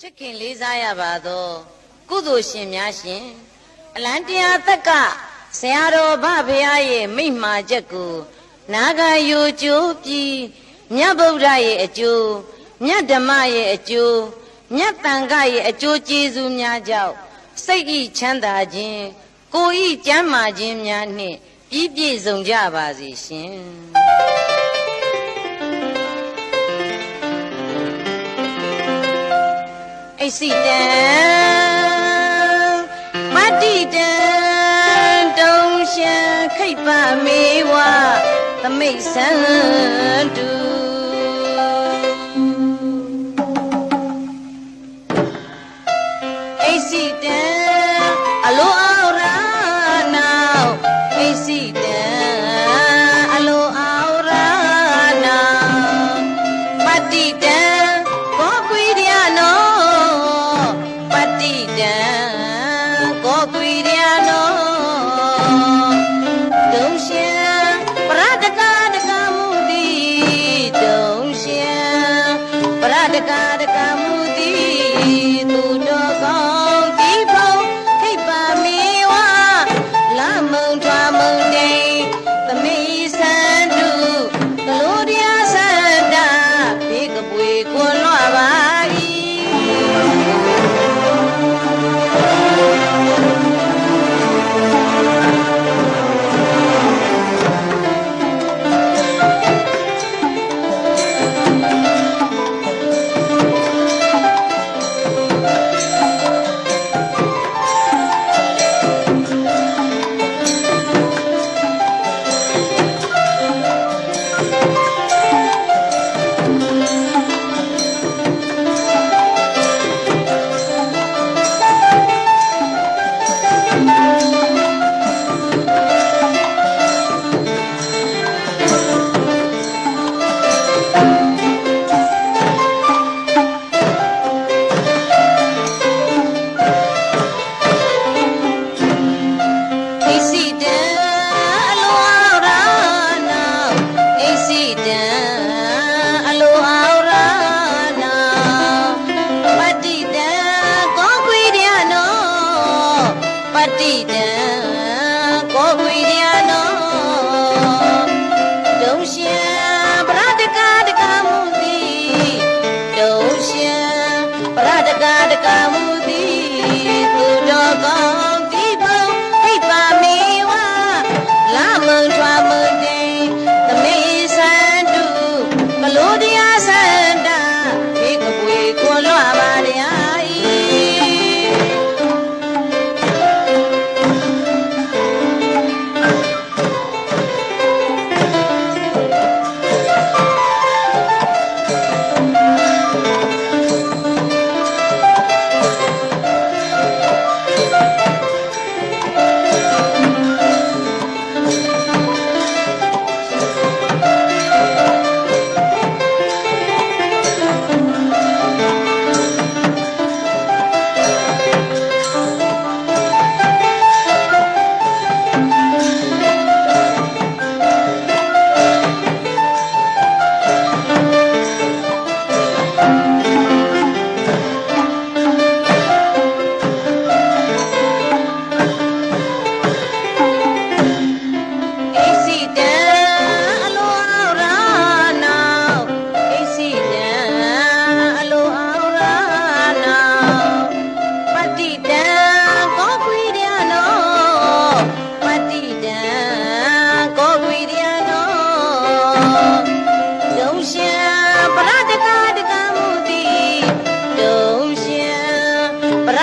ချစ်ခင်လေးစားရပါသောကုသိုလ်ရှင်များရှင်အလံတရားသက်ကဆရာတော်ဘဖရားရဲ့မိန့်မှာချက်ကိုနာဂယိုကျိုးပြီးမြတ်ဗုဒ္ဓရဲ့အကျိုးမြတ်ဓမ္မရဲ့အကျိုးမြတ်တန်ခရဲ့အကျိုးကျေးဇူးများကြောင့်စိတ်ဤချမ်းသာခြင်းကိုယ်ဤကျမ်းမာခြင်းများနှင့်ပြည့်ပြည့်စုံကြပါစေရှင် အိစီတံမတ္တိတံတုံရှံခိတ်ပမေဝသမိတ်ဆန္တုအိစီတံ ပတ္